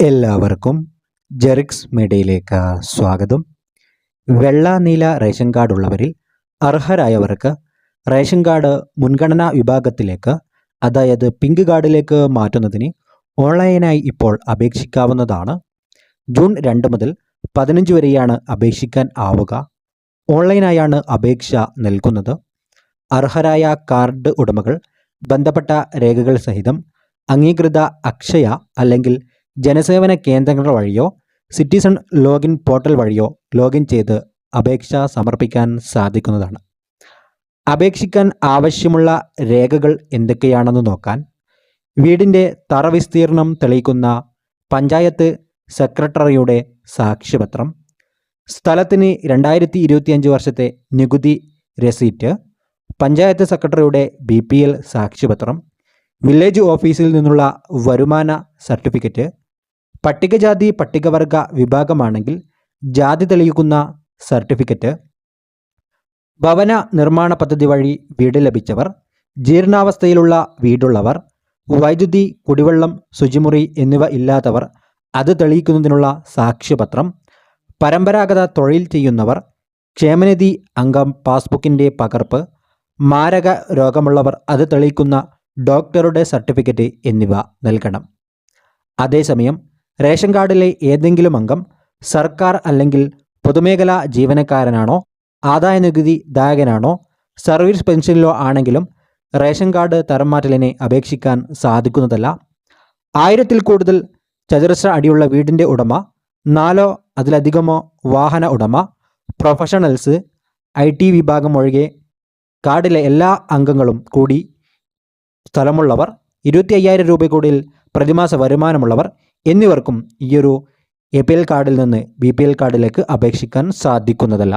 എല്ലാവർക്കും ജെറിക്സ് മെഡയിലേക്ക് സ്വാഗതം. വെള്ളാനീല റേഷൻ കാർഡ് ഉള്ളവരിൽ അർഹരായവർക്ക് റേഷൻ കാർഡ് മുൻഗണനാ വിഭാഗത്തിലേക്ക് അതായത് പിങ്ക് കാർഡിലേക്ക് മാറ്റുന്നതിന് ഓൺലൈനായി ഇപ്പോൾ അപേക്ഷിക്കാവുന്നതാണ്. ജൂൺ രണ്ട് മുതൽ പതിനഞ്ച് വരെയാണ് അപേക്ഷിക്കാൻ ആവുക. ഓൺലൈനായാണ് അപേക്ഷ നൽകുന്നത്. അർഹരായ കാർഡ് ഉടമകൾ ബന്ധപ്പെട്ട രേഖകൾ സഹിതം അംഗീകൃത അക്ഷയ അല്ലെങ്കിൽ ജനസേവന കേന്ദ്രങ്ങൾ വഴിയോ സിറ്റിസൺ ലോഗിൻ പോർട്ടൽ വഴിയോ ലോഗിൻ ചെയ്ത് അപേക്ഷ സമർപ്പിക്കാൻ സാധിക്കുന്നതാണ്. അപേക്ഷിക്കാൻ ആവശ്യമുള്ള രേഖകൾ എന്തൊക്കെയാണെന്ന് നോക്കാൻ വീടിന്റെ തറ വിസ്തീർണം തെളിയിക്കുന്ന പഞ്ചായത്ത് സെക്രട്ടറിയുടെ സാക്ഷ്യപത്രം സ്ഥലത്തിന് രണ്ടായിരത്തി ഇരുപത്തിയഞ്ച് വർഷത്തെ നികുതി രസീറ്റ് പഞ്ചായത്ത് സെക്രട്ടറിയുടെ ബി പി എൽ സാക്ഷ്യപത്രം വില്ലേജ് ഓഫീസിൽ നിന്നുള്ള വരുമാന സർട്ടിഫിക്കറ്റ് പട്ടികജാതി പട്ടികവർഗ വിഭാഗമാണെങ്കിൽ ജാതി തെളിയിക്കുന്ന സർട്ടിഫിക്കറ്റ് ഭവന നിർമ്മാണ പദ്ധതി വഴി വീട് ലഭിച്ചവർ ജീർണാവസ്ഥയിലുള്ള വീടുള്ളവർ വൈദ്യുതി കുടിവെള്ളം ശുചിമുറി എന്നിവ ഇല്ലാത്തവർ അത് തെളിയിക്കുന്നതിനുള്ള സാക്ഷ്യപത്രം പരമ്പരാഗത തൊഴിൽ ചെയ്യുന്നവർ ക്ഷേമനിധി അംഗം പാസ്ബുക്കിന്റെ പകർപ്പ് മാരക രോഗമുള്ളവർ അത് തെളിയിക്കുന്ന ഡോക്ടറുടെ സർട്ടിഫിക്കറ്റ് എന്നിവ നൽകണം. അതേസമയം റേഷൻ കാർഡിലെ ഏതെങ്കിലും അംഗം സർക്കാർ അല്ലെങ്കിൽ പൊതുമേഖലാ ജീവനക്കാരനാണോ ആദായനികുതി ദായകനാണോ സർവീസ് പെൻഷനിലോ ആണെങ്കിലും റേഷൻ കാർഡ് തരം മാറ്റലിനെ അപേക്ഷിക്കാൻ സാധിക്കുന്നതല്ല. ആയിരത്തിൽ കൂടുതൽ ചതുരശ്ര അടിയുള്ള വീടിന്റെ ഉടമ നാലോ അതിലധികമോ വാഹന ഉടമ പ്രൊഫഷണൽസ് ഐ ടി വിഭാഗം ഒഴികെ കാർഡിലെ എല്ലാ അംഗങ്ങളും കൂടി സ്ഥലമുള്ളവർ ഇരുപത്തി അയ്യായിരം രൂപ കൂടിയിൽ പ്രതിമാസ വരുമാനമുള്ളവർ എന്നിവർക്കും ഈയൊരു എ പി എൽ കാർഡിൽ നിന്ന് ബി പി എൽ കാർഡിലേക്ക് അപേക്ഷിക്കാൻ സാധിക്കുന്നതല്ല.